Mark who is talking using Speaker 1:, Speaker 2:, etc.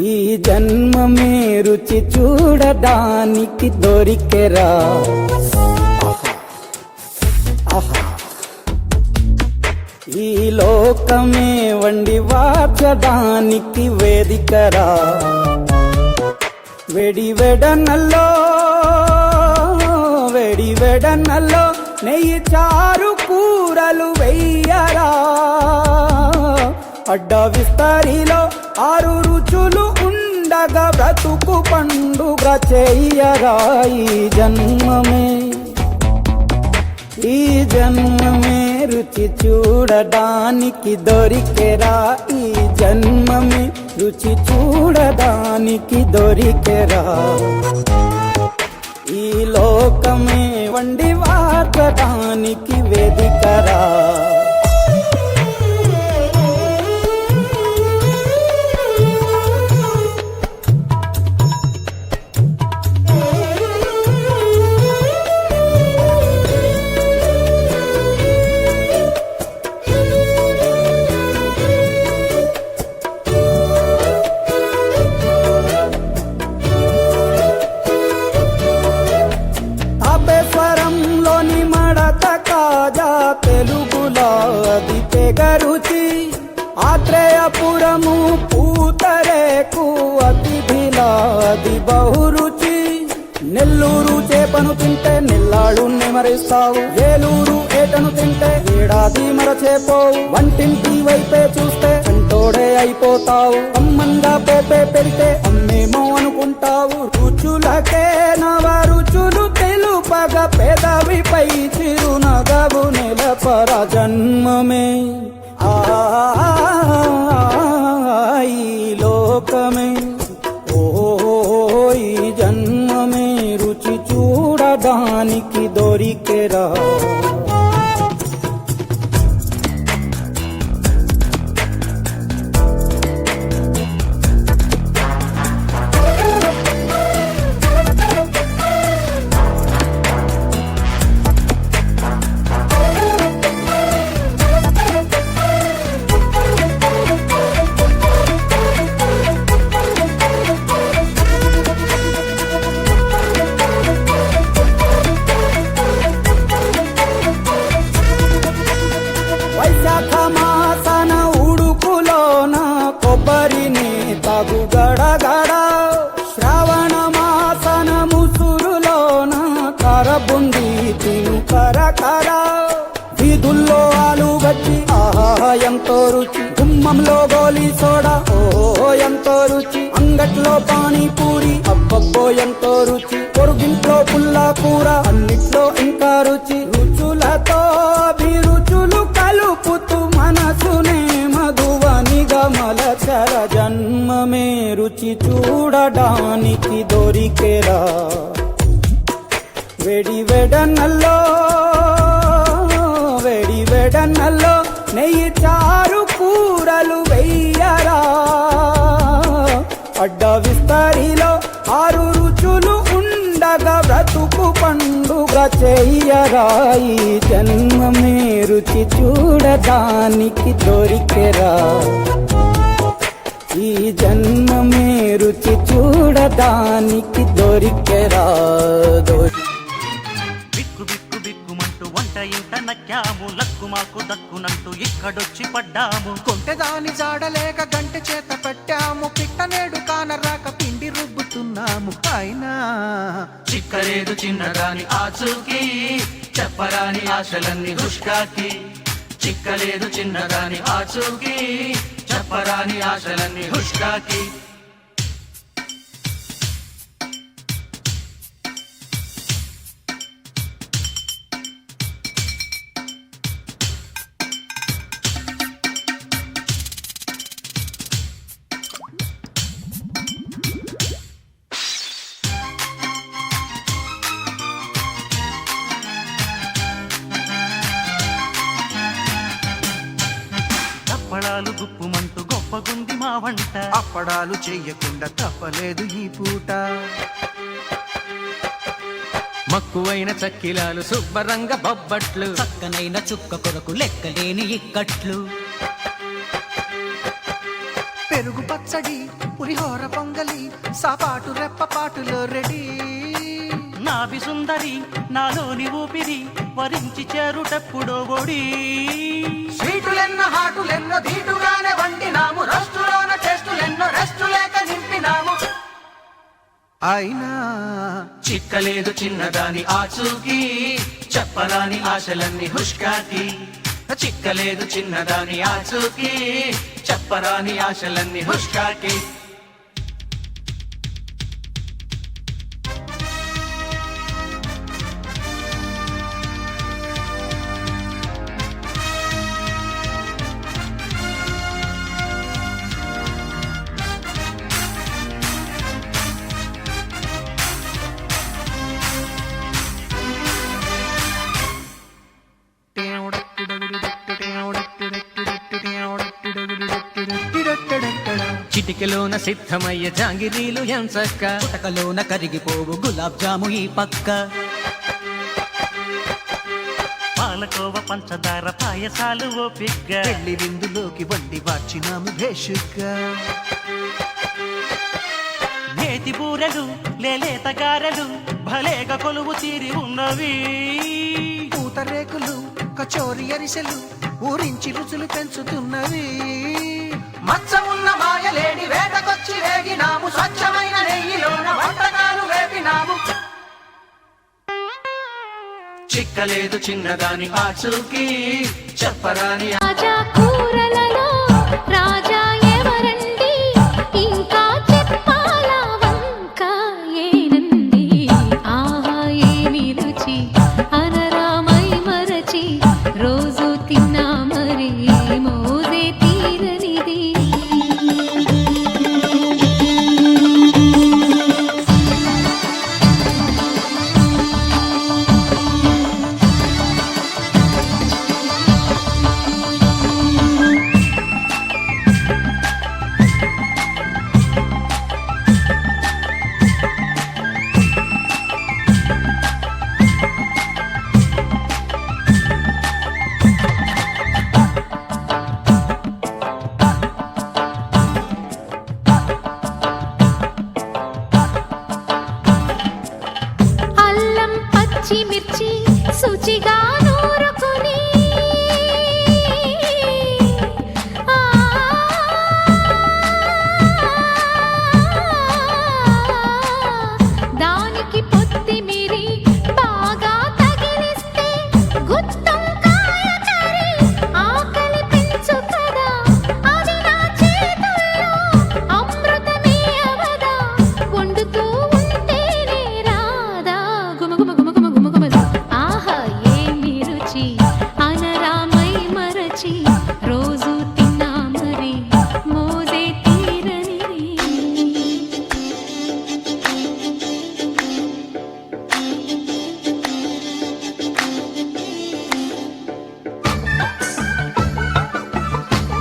Speaker 1: ఈ జన్మమే రుచి చూడడానికి దొరికెరా. ఈ లోకమే వండి వాచడానికి వేదికరా. వెడి వెడనల్లో వెడి వెడనల్లో నెయ్యి చారు కూరలు వెయ్యరా అడ్డ విస్తరిలో ఆరు రుచులు ఉండగా బ్రతుకు పండుగ చెయ్యరాయి జన్మమే. ఈ జన్మమే రుచి చూడడానికి దొరికెరా ఈ జన్మమే రుచి చూడడానికి దొరికెరా. ఈ లోకమే వండి వాడటానికి వేదికరా. రాజా తెలుగులా అది తెగరుచి ఆత్రేయపురము పూతరేకు అతిథిలా అది బహురుచి. నెల్లూరు చేపను తింటే నెల్లాడు నిమరిస్తావు ఏలూరు ఏటను తింటే ఏడాది మరచేపోవు. వంటింటి వైపే చూస్తే చంటోడే అయిపోతావు అమ్మంగా పేపే పెడితే అమ్మేమో అనుకుంటావు. రుచులకే నవ రుచులు తెలుపగ పెదవిపై చేశావు నెల పర జన్మమే. ఆ ఈ లోకమే. ఓ ఈ జన్మమే రుచి చూడడానికి దొరికెరా. ఎంతో రుచి. గుమ్మంలో గోలీ సోడా. ఓ ఎంతో రుచి. అంగట్లో పానీపూరి. అబ్బబ్బో ఎంతో రుచి. పొరుగింట్లో పుల్లా కూర. అన్నిట్లో ఇంకా రుచి. రుచులతో రుచులు కలుపుతూ మనసునే మధువనిగా మలచర జన్మమే రుచి చూడడానికి దొరికేరా. వెడి వెడనల్లో వెడి వెడనల్లో అడ్డ విస్తరిలో ఆరు రుచులు ఉండగా బ్రతుకు పండుగ చెయ్యరాయి జన్మ జన్మమే రుచి చూడడానికి దొరికెరా. ఈ జన్మమే రుచి చూడడానికి దొరికెరా. దొరి
Speaker 2: వంట ఇంట నక్కాము లక్కు మాకు దక్కునంటూ ఇక్కడొచ్చి పడ్డాము.
Speaker 3: కొంటెదాని జాడలేక గంట చేత పెట్టాము పిట్ట నేడు కానరాక పిండి రుబ్బుతున్నాము. అయినా
Speaker 2: చిక్కలేదు చిన్నదాని ఆచూకి చెప్పరాని ఆశలన్నీ హుష్కాకి. చిక్కలేదు చిన్నదాని ఆచూకి చెప్పరాని ఆశలన్నీ హుష్కాకి. గొప్పగుంది మా వంట.
Speaker 3: అప్పడాలు చెయ్యకుండా తప్పలేదు ఈ పూట.
Speaker 4: మక్కువైన చక్కిలాలు శుభ్రంగా బొబ్బట్లు.
Speaker 5: చక్కనైన చుక్క కొరకు లెక్కలేని ఇక్కట్లు.
Speaker 3: పెరుగు పచ్చ పచ్చడి పులిహోర పొంగలి సాపాటు రెప్పపాటులో రెడీ.
Speaker 2: నాభి సుందరి నాలోని ఊపిరి వరించి చేరుటెప్పుడో ఒడి.
Speaker 3: స్వీటులెన్నో హాటులెన్నో ధీటుగానే వండినాము. రస్టులోన టెస్టులెన్నో రెస్టు లేక నింపినాము. అయినా
Speaker 4: చిక్కలేదు చిన్నదాని ఆచూకి చెప్పరాని ఆశలన్నీ హుష్కాకి. చిక్కలేదు చిన్నదాని ఆచూకి చెప్పరాని ఆశలన్నీ హుష్కాకి. చిటికెలోన సిద్ధమయ్యే జాంగిరీలు ఎంచక్క
Speaker 1: పుటకలోన కరిగిపోవు గులాబ్ జాము ఈ పక్క.
Speaker 2: పాలకోవ పంచదార పాయసాలు ఓపిగ్గా
Speaker 3: పెళ్ళి విందులోకి వండి వార్చినాము భేషుగ్గా
Speaker 2: నేతి బూరెలు లేలేత గారెలు భలేగా కొలువు తీరి ఉన్నవి.
Speaker 3: పూతరేకులు కచోరి అరిసెలు ఊరించి రుచులు పెంచుతున్నవి. మచ్చ ఉన్న మాయలేని వేటకొచ్చి వేగినాము. స్వచ్ఛమైన నెయ్యిలోన వంటకాలు వేపినాము.
Speaker 4: చిక్కలేదు చిన్నదాని ఆచూకి చెప్పరాని
Speaker 5: ఆచా కూరలలో